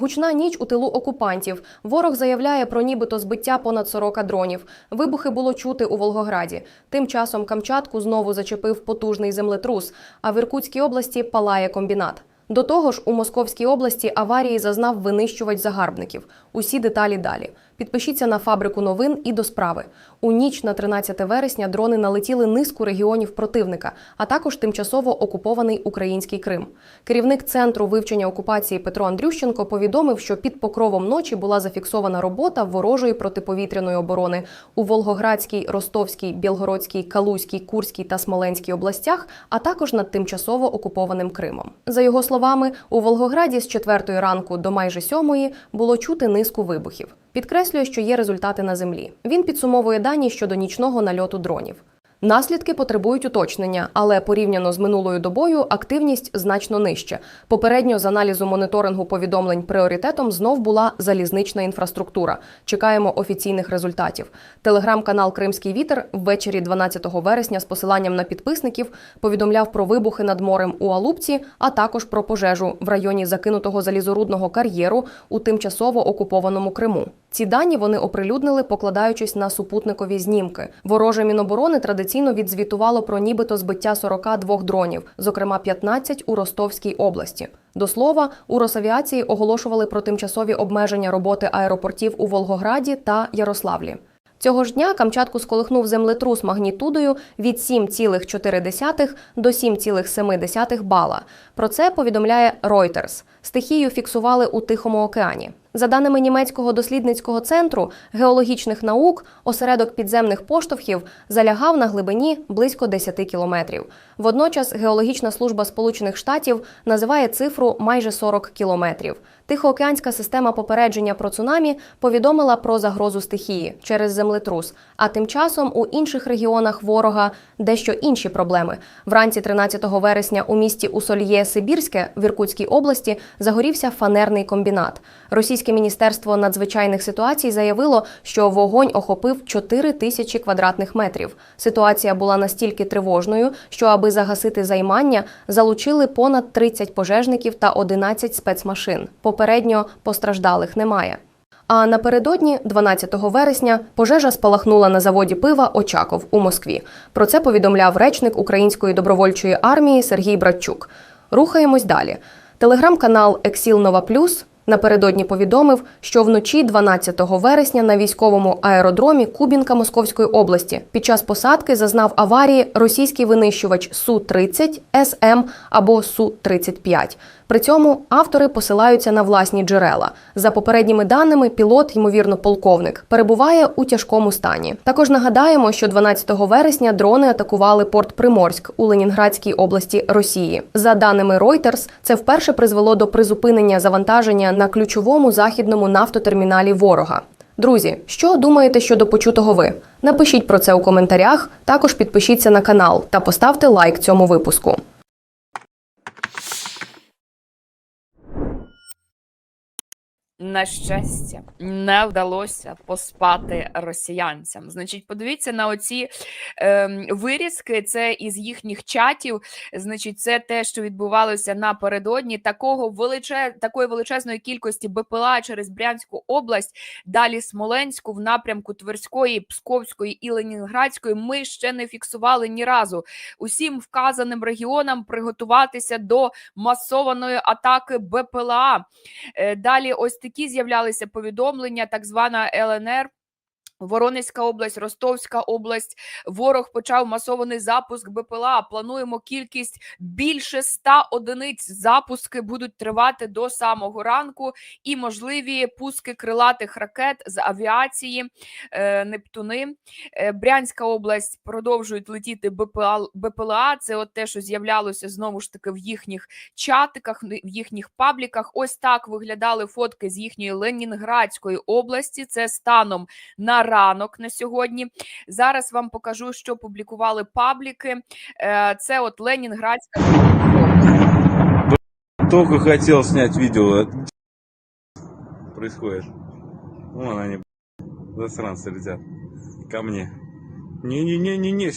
Гучна ніч у тилу окупантів. Ворог заявляє про нібито збиття понад 40 дронів. Вибухи було чути у Волгограді. Тим часом Камчатку знову зачепив потужний землетрус, а в Іркутській області палає комбінат. До того ж, у Московській області аварії зазнав винищувач загарбників. Усі деталі далі. Підпишіться на фабрику новин і до справи. У ніч на 13 вересня дрони налетіли низку регіонів противника, а також тимчасово окупований український Крим. Керівник центру вивчення окупації Петро Андрющенко повідомив, що під покровом ночі була зафіксована робота ворожої протиповітряної оборони у Волгоградській, Ростовській, Білгородській, Калузькій, Курській та Смоленській областях, а також над тимчасово окупованим Кримом. За його словами, у Волгограді з 4 ранку до майже 7 було чути низку вибухів. Підкреслює, що є результати на землі. Він підсумовує дані щодо нічного нальоту дронів. Наслідки потребують уточнення, але порівняно з минулою добою активність значно нижча. Попередньо з аналізу моніторингу повідомлень пріоритетом знов була залізнична інфраструктура. Чекаємо офіційних результатів. Телеграм-канал Кримський вітер ввечері 12 вересня з посиланням на підписників повідомляв про вибухи над морем у Алупці, а також про пожежу в районі закинутого залізорудного кар'єру у тимчасово окупованому Криму. Ці дані вони оприлюднили, покладаючись на супутникові знімки. Вороже Міноборони традиційно відзвітувало про нібито збиття 42 дронів, зокрема 15 у Ростовській області. До слова, у Росавіації оголошували про тимчасові обмеження роботи аеропортів у Волгограді та Ярославлі. Цього ж дня Камчатку сколихнув землетрус магнітудою від 7,4 до 7,7 бала. Про це повідомляє Reuters. Стихію фіксували у Тихому океані. За даними німецького дослідницького центру геологічних наук, осередок підземних поштовхів залягав на глибині близько 10 кілометрів. Водночас геологічна служба Сполучених Штатів називає цифру майже 40 кілометрів. Тихоокеанська система попередження про цунамі повідомила про загрозу стихії через землетрус. А тим часом у інших регіонах ворога дещо інші проблеми. Вранці 13 вересня у місті Усольє Сибірське в Іркутській області загорівся фанерний комбінат. Російське міністерство надзвичайних ситуацій заявило, що вогонь охопив 4 тисячі квадратних метрів. Ситуація була настільки тривожною, що аби загасити займання, залучили понад 30 пожежників та 11 спецмашин. Попередньо постраждалих немає. А напередодні, 12 вересня, пожежа спалахнула на заводі пива Очаков у Москві. Про це повідомляв речник Української добровольчої армії Сергій Братчук. Рухаємось далі. Телеграм-канал Ексіл Нова Плюс напередодні повідомив, що вночі 12 вересня на військовому аеродромі Кубінка Московської області під час посадки зазнав аварії російський винищувач Су-30 СМ або Су-35. При цьому автори посилаються на власні джерела. За попередніми даними, пілот, ймовірно, полковник, перебуває у тяжкому стані. Також нагадаємо, що 12 вересня дрони атакували порт Приморськ у Ленінградській області Росії. За даними Reuters, це вперше призвело до призупинення завантаження на ключовому західному нафтотерміналі ворога. Друзі, що думаєте щодо почутого ви? Напишіть про це у коментарях. Також підпишіться на канал та поставте лайк цьому випуску. На щастя, не вдалося поспати росіянцям. Значить, подивіться на оці е, вирізки. Це із їхніх чатів. Значить, це те, що відбувалося напередодні. Такого величе... такої величезної кількості БПЛА через Брянську область, далі Смоленську, в напрямку Тверської, Псковської і Ленінградської. Ми ще не фіксували ні разу. Усім вказаним регіонам приготуватися до масованої атаки БПЛА. Е, Далі ось такі з'являлися повідомлення, так звана ЛНР. Воронезька область, Ростовська область. Ворог почав масований запуск БПЛА. Плануємо кількість більше 100 одиниць. Запуски будуть тривати до самого ранку, і можливі пуски крилатих ракет з авіації е, Нептуни. Е, Брянська область продовжують летіти БПЛА. БПЛА. Це от те, що з'являлося знову ж таки в їхніх чатиках, в їхніх пабліках. Ось так виглядали фотки з їхньої Ленінградської області. Це станом на ранок на сьогодні. Зараз вам покажу, що публікували пабліки. Е, Це от Ленінградська. Только хотел снять видео. Происходит. Вон они, засранцы летят. Ко мне. Не-не-не-не-не.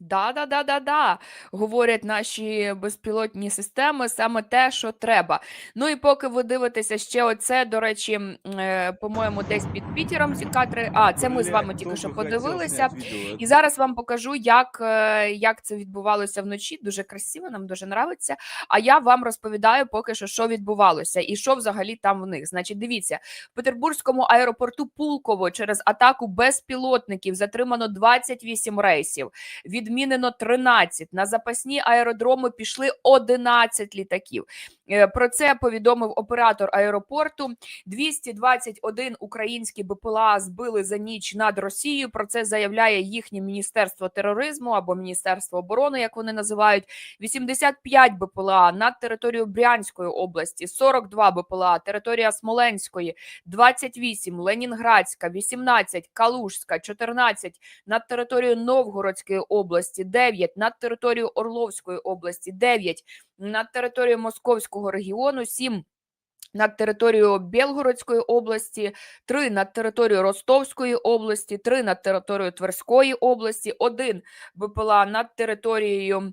Да, да, да, да, да. Говорять наші безпілотні системи саме те, що треба. Ну і поки ви дивитеся ще оце, до речі, е, по-моєму, десь під Пітером ці кадри. А, це ми з вами тільки що подивилися. І зараз вам покажу, як, е, як це відбувалося вночі. Дуже красиво, нам дуже нравиться. А я вам розповідаю поки що, що відбувалося і що взагалі там в них. Значить, дивіться, в Петербурзькому аеропорту Пулково через атаку безпілотників затримано 28 рейсів, відмінено 13. На запасні аеродроми пішли 11 літаків. Е, Про це повідомив оператор аеропорту. 221 українські БПЛА збили за ніч над Росією. Про це заявляє їхнє міністерство тероризму або міністерство оборони, як вони називають. 85 БПЛА над територією Брянської області, 42 БПЛА, територія Смоленської, 28 Ленінградська, 18 Калужська, 14 над територією Новгородської області, 9 над територією Орловської області, 9 над територією Московського регіону, 7 над територією Білгородської області, 3 над територією Ростовської області, 3 над територією Тверської області, 1 БПЛА над територією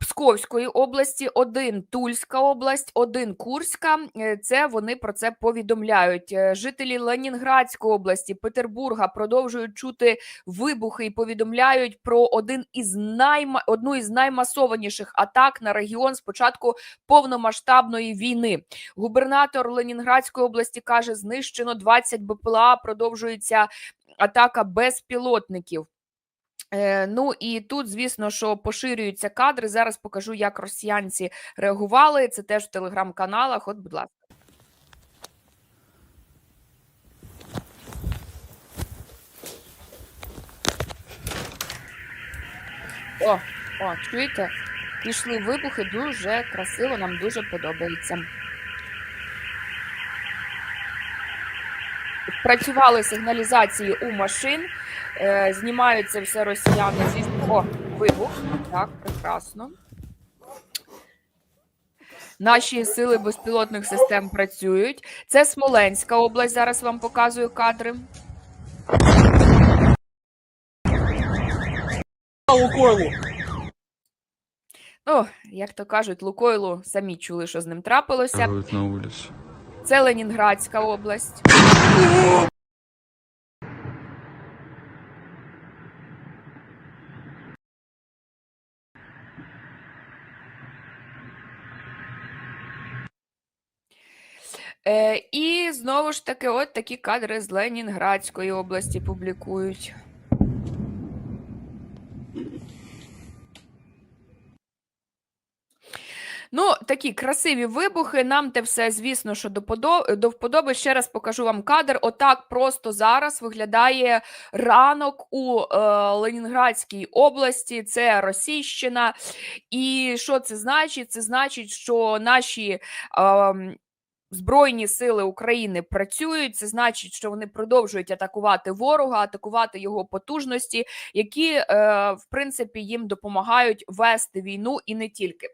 Псковської області, 1 Тульська область, 1 Курська. Е, Це вони про це повідомляють. Е, Жителі Ленінградської області, Петербурга продовжують чути вибухи і повідомляють про один із найма... одну із наймасованіших атак на регіон з початку повномасштабної війни. Губернатор Ленінградської області каже, знищено 20 БПЛА, продовжується атака безпілотників. Е, ну і тут, звісно, що поширюються кадри. Зараз покажу, як росіянці реагували. Це теж в телеграм-каналах. От, будь ласка. О, о, чуєте? Пішли вибухи, дуже красиво, нам дуже подобається. Працювали сигналізації у машин, е, знімаються все росіяни. Звісно, о, вибух. Так, прекрасно. Наші сили безпілотних систем працюють. Це Смоленська область. Зараз вам показую кадри. Ну, як то кажуть, Лукойлу самі чули, що з ним трапилося. На улицу. Це Ленінградська область. Е, і знову ж таки, от такі кадри з Ленінградської області публікують. Ну, такі красиві вибухи. Нам те все, звісно, що до, подо- вподоби. Ще раз покажу вам кадр. Отак просто зараз виглядає ранок у е, Ленінградській області. Це Російщина. І що це значить? Це значить, що наші. ем, Збройні сили України працюють. Це значить, що вони продовжують атакувати ворога, атакувати його потужності, які е, в принципі їм допомагають вести війну і не тільки.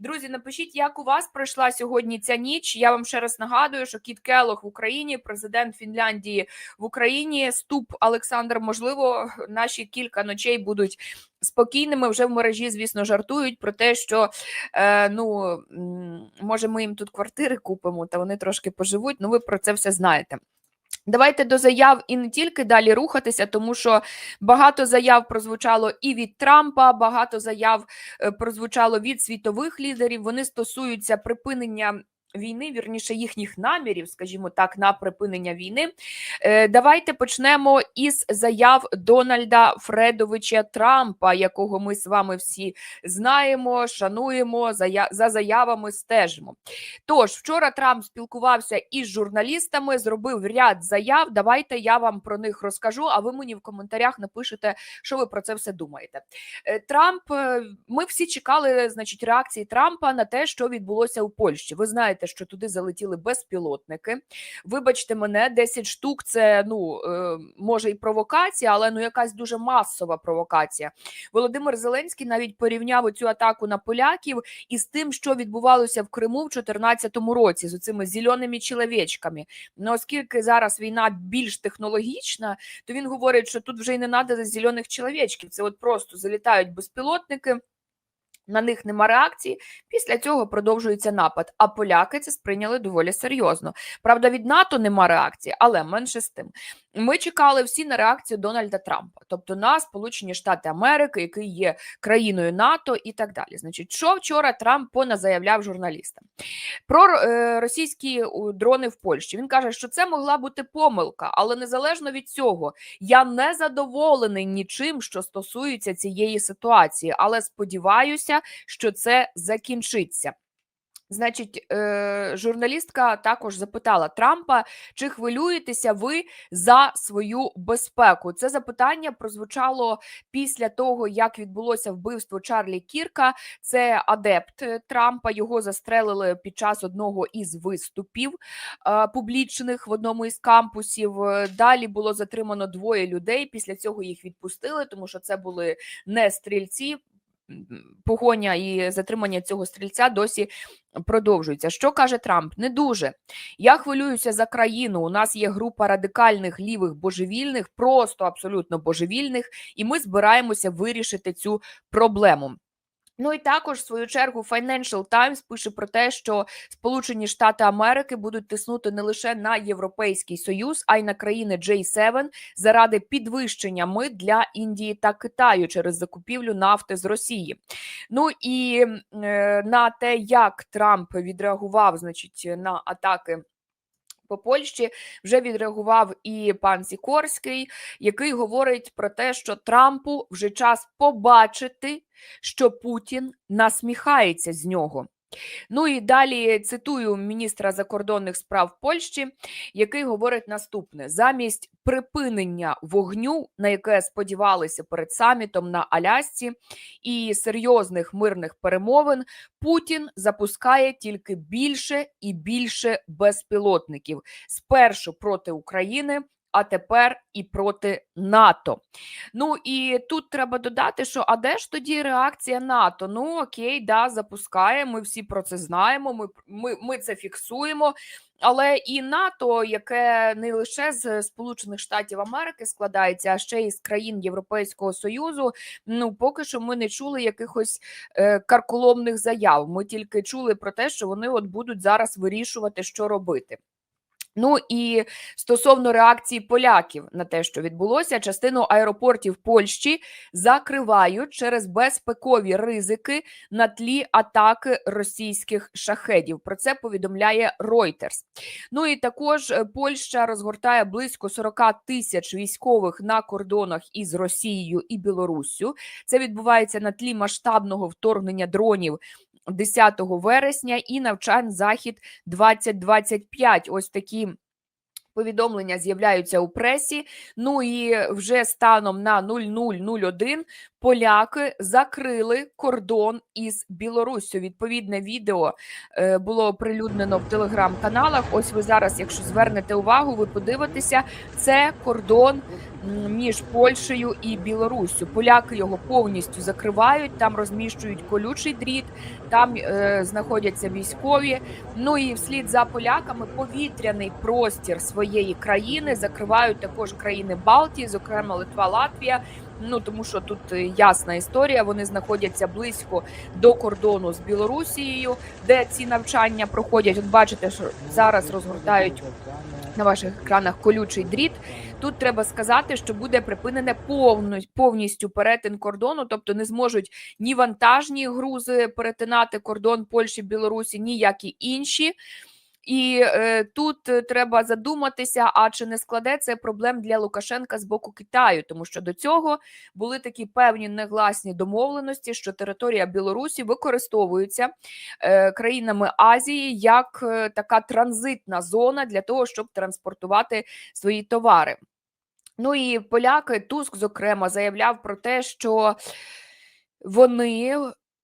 Друзі, напишіть, як у вас пройшла сьогодні ця ніч. Я вам ще раз нагадую, що Кіт Келох в Україні, президент Фінляндії в Україні, ступ Олександр. Можливо, наші кілька ночей будуть спокійними. Вже в мережі, звісно, жартують про те, що е, ну може ми їм тут квартири купимо, та вони трошки поживуть. Ну, ви про це все знаєте. Давайте до заяв і не тільки далі рухатися, тому що багато заяв прозвучало і від Трампа, багато заяв е, прозвучало від світових лідерів. Вони стосуються припинення. Війни, вірніше їхніх намірів, скажімо так, на припинення війни. Е, давайте почнемо із заяв Дональда Фредовича Трампа, якого ми з вами всі знаємо, шануємо, за заявами стежимо. Тож, вчора Трамп спілкувався із журналістами, зробив ряд заяв. Давайте я вам про них розкажу, а ви мені в коментарях напишете, що ви про це все думаєте. Е, Трамп, е, ми всі чекали, значить, реакції Трампа на те, що відбулося у Польщі. Ви знаєте, знаєте, що туди залетіли безпілотники. Вибачте мене, 10 штук це ну е, може і провокація, але ну якась дуже масова провокація. Володимир Зеленський навіть порівняв цю атаку на поляків із тим, що відбувалося в Криму в 2014 році з цими зеленими чоловічками. Ну, оскільки зараз війна більш технологічна, то він говорить, що тут вже й не треба зелених чоловічків. Це от просто залітають безпілотники. На них нема реакції. Після цього продовжується напад. А поляки це сприйняли доволі серйозно. Правда, від НАТО нема реакції, але менше з тим. Ми чекали всі на реакцію Дональда Трампа, тобто на Сполучені Штати Америки, який є країною НАТО і так далі. Значить, що вчора Трамп поназаявляв журналістам про е, російські дрони в Польщі. Він каже, що це могла бути помилка, але незалежно від цього, я не задоволений нічим, що стосується цієї ситуації, але сподіваюся, що це закінчиться. Значить, е, журналістка також запитала Трампа, чи хвилюєтеся ви за свою безпеку? Це запитання прозвучало після того, як відбулося вбивство Чарлі Кірка. Це адепт е, Трампа. Його застрелили під час одного із виступів е, публічних в одному із кампусів. Е, Далі було затримано двоє людей. Після цього їх відпустили, тому що це були не стрільці. Погоня і затримання цього стрільця досі продовжується. Що каже Трамп? Не дуже. Я хвилююся за країну. У нас є група радикальних лівих божевільних, просто абсолютно божевільних, і ми збираємося вирішити цю проблему. Ну і також, в свою чергу, Financial Times пише про те, що Сполучені Штати Америки будуть тиснути не лише на Європейський Союз, а й на країни J7 заради підвищення мит для Індії та Китаю через закупівлю нафти з Росії. Ну і е, на те, як Трамп відреагував, значить, на атаки. По Польщі вже відреагував і пан Сікорський, який говорить про те, що Трампу вже час побачити, що Путін насміхається з нього. Ну і далі цитую міністра закордонних справ Польщі, який говорить наступне: замість припинення вогню, на яке сподівалися перед самітом на Алясці, і серйозних мирних перемовин, Путін запускає тільки більше і більше безпілотників спершу проти України. А тепер і проти НАТО. Ну і тут треба додати, що а де ж тоді реакція НАТО? Ну окей, да, запускає. Ми всі про це знаємо. Ми, ми, ми це фіксуємо. Але і НАТО, яке не лише з Сполучених Штатів Америки складається, а ще й з країн Європейського Союзу. Ну поки що ми не чули якихось е, карколомних заяв. Ми тільки чули про те, що вони от будуть зараз вирішувати, що робити. Ну і стосовно реакції поляків на те, що відбулося, частину аеропортів Польщі закривають через безпекові ризики на тлі атаки російських шахедів. Про це повідомляє Reuters. Ну і також е, Польща розгортає близько 40 тисяч військових на кордонах із Росією і Білоруссю. Це відбувається на тлі масштабного вторгнення дронів 10 вересня і навчань захід 2025. Ось такі. Повідомлення з'являються у пресі. Ну і вже станом на 0001 поляки закрили кордон із Білоруссю. Відповідне відео е, було оприлюднено в телеграм-каналах. Ось ви зараз, якщо звернете увагу, ви подивитеся, це кордон між Польщею і Білоруссю. Поляки його повністю закривають, там розміщують колючий дріт, там е, знаходяться військові. Ну і вслід за поляками повітряний простір своєї країни закривають також країни Балтії, зокрема Литва, Латвія. Ну тому що тут е, ясна історія. Вони знаходяться близько до кордону з Білорусією, де ці навчання проходять. От бачите, що зараз розгортають на ваших екранах колючий дріт. Тут треба сказати, що буде припинене повністю перетин кордону, тобто не зможуть ні вантажні грузи перетинати кордон Польщі, Білорусі, ніякі інші. І е, тут е, треба задуматися, а чи не складе це проблем для Лукашенка з боку Китаю, тому що до цього були такі певні негласні домовленості, що територія Білорусі використовується е, країнами Азії як е, така транзитна зона для того, щоб транспортувати свої товари. Ну і поляки Туск, зокрема, заявляв про те, що вони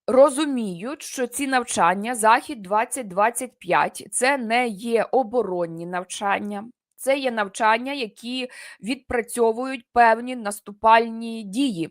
розуміють, що ці навчання Захід 2025 це не є оборонні навчання, це є навчання, які відпрацьовують певні наступальні дії.